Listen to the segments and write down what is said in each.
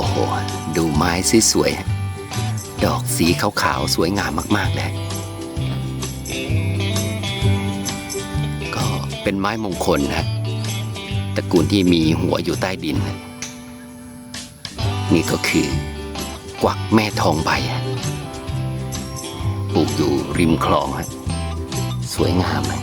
อ้โห ดูไม้สวยๆ ดอกสีขาวๆ สวยงามมากๆ เลย ก็เป็นไม้มงคลนะ ตระกูลที่มีหัวอยู่ใต้ดิน นี่ก็คือกวักแม่ทองใบปลูกอยู่ริมคลอง สวยงามเลย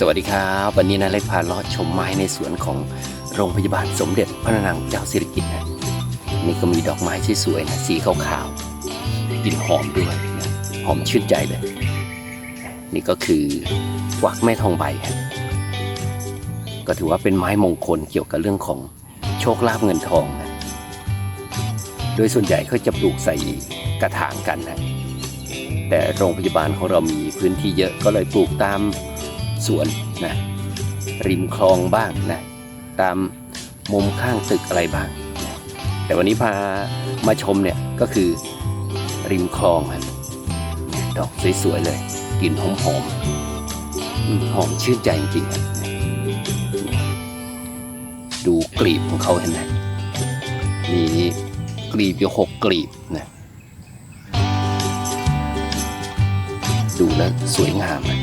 สวัสดีครับ วันนี้นะเล็กพาเลาะชมไม้ในสวนของโรงพยาบาลสมเด็จพระนางเจ้าสิริกิติ์นะนี่ก็มีดอกไม้ที่สวยนะสีขาวๆกลิ่นหอมด้วยนะหอมชื่นใจเลย นี่ก็คือกวักแม่ทองใบฮะก็ถือว่าเป็นไม้มงคลเกี่ยวกับเรื่องของโชคลาภเงินทองนะโดยส่วนใหญ่เขาจะปลูกใส่กระถางกันนะแต่โรงพยาบาลของเรามีพื้นที่เยอะก็เลยปลูกตาม สวนนะริมคลองบ้างนะตามมุมข้างตึกอะไรบ้างนะแต่วันนี้พามาชมเนี่ยก็คือริมคลองครับดอกสวยๆเลยกลิ่นหอมๆอืมหอมชื่นใจจริงๆดูกลีบของเขาเห็นไหมมีกลีบอยู่หกกลีบนะดูแล้วสวยงามนะ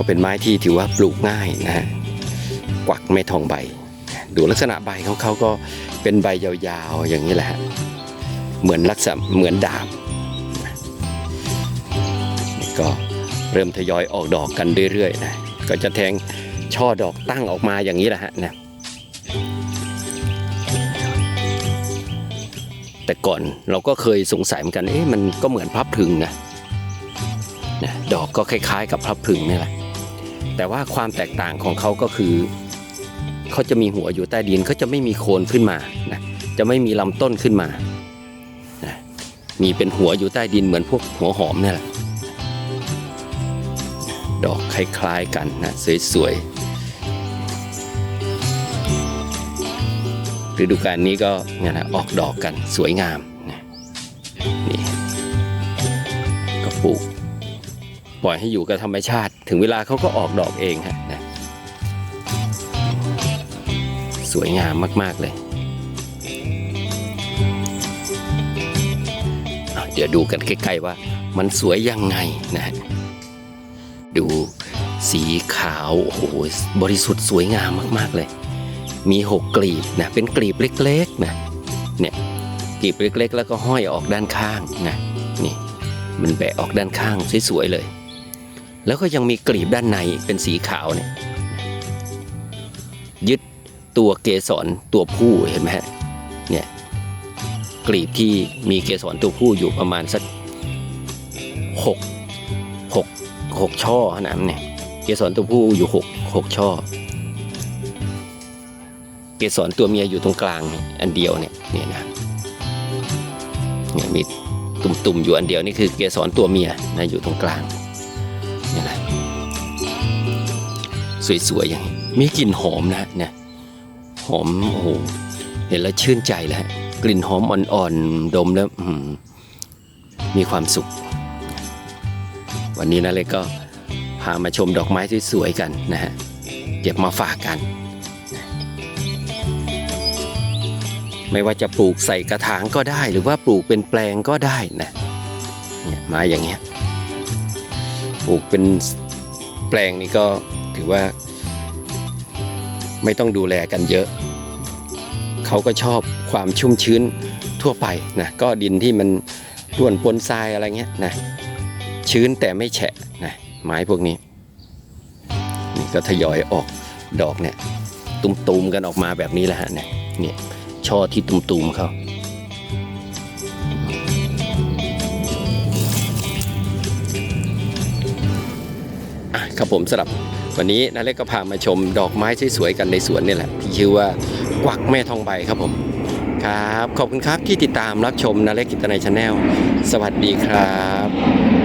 ก็เป็นไม้ที่ถือว่าปลูกง่ายนะฮะกวักไม่ทองใบ ดูลักษณะใบของเขาก็เป็นใบยาวๆอย่างนี้แหละฮะเหมือนลักษณะเหมือนดาบก็เริ่มทยอยออกดอกกันเรื่อยๆนะก็จะแทงช่อดอกตั้งออกมาอย่างนี้แหละฮะนะแต่ก่อนเราก็เคยสงสัยเหมือนกันเอ๊ะมันก็เหมือนพลับพึงนะนะดอกก็คล้ายๆ กับพลับพึงนี่แหละ แต่ว่าความแตกต่างของเขาก็คือเขาจะมีหัวอยู่ใต้ดินเขาจะไม่มีโคนขึ้นมานะจะไม่มีลำต้นขึ้นมานะมีเป็นหัวอยู่ใต้ดินเหมือนพวกหัวหอมนี่แหละดอกคล้ายๆกันนะสวยๆฤดูกาลนี้ก็เนี่ยนะออกดอกกันสวยงามนะนี่ก็ปลูก ปล่อยให้อยู่กับธรรมชาติ ถึงเวลาเขาก็ออกดอกเองฮะนะสวยงามมาก ๆ เลยเดี๋ยวดูกันใกล้ๆว่ามันสวยยังไงนะฮะดูสีขาวโอ้โหบริสุทธิ์สวยงามมากๆเลย มีหกกลีบนะเป็นกลีบเล็กๆนะเนี่ยกลีบเล็กๆ แล้วก็ห้อยออกด้านข้างนะนี่มันแบะออกด้านข้างสวยๆเลย แล้วก็ยังมีกลีบด้านในเป็นสีขาวเนี่ยยึดตัวเกสรตัวผู้เห็นไหมฮะเนี่ยกลีบที่มีเกสรตัวผู้อยู่ประมาณสักหกหกหกช่อขนาดเนี่ยเกสรตัวผู้อยู่หกหกช่อ เกสรตัวเมียอยู่ตรงกลางอันเดียวเนี่ยเนี่ยนะเนี่ยมีตุ่มๆอยู่อันเดียวนี่คือเกสรตัวเมียนะอยู่ตรงกลาง สวยๆอย่างนี้มีกลิ่นหอมนะเนี่ยหอมโอ้โหเห็นแล้วชื่นใจแล้วกลิ่นหอมอ่อนๆดมแล้วมีความสุข วันนี้นะเล็กก็พามาชมดอกไม้สวยๆกันนะฮะเก็บมาฝากกัน ไม่ว่าจะปลูกใส่กระถางก็ได้ หรือว่าปลูกเป็นแปลงก็ได้นะเนี่ยไม้อย่างเงี้ยปลูกเป็นแปลงนี้ก็ ถือว่า ไม่ต้องดูแลกันเยอะ เขาก็ชอบความชุ่มชื้นทั่วไปนะก็ดินที่มันร่วนปนทรายอะไรเงี้ยนะชื้นแต่ไม่แฉะนะไม้พวกนี้ นี่ก็ทยอยออกดอกเนี่ยตุมๆกันออกมาแบบนี้แหละฮะเนี่ยเนี่ยช่อที่ตุมๆเขาอะครับผมสำหรับ วันนี้นาเล็กก็พามาชมดอกไม้สวยๆกันในสวนนี่แหละที่ชื่อว่ากวักแม่ทองใบครับผมครับ ขอบคุณครับที่ติดตามรับชมนาเล็กกิตนายชาแนลสวัสดีครับ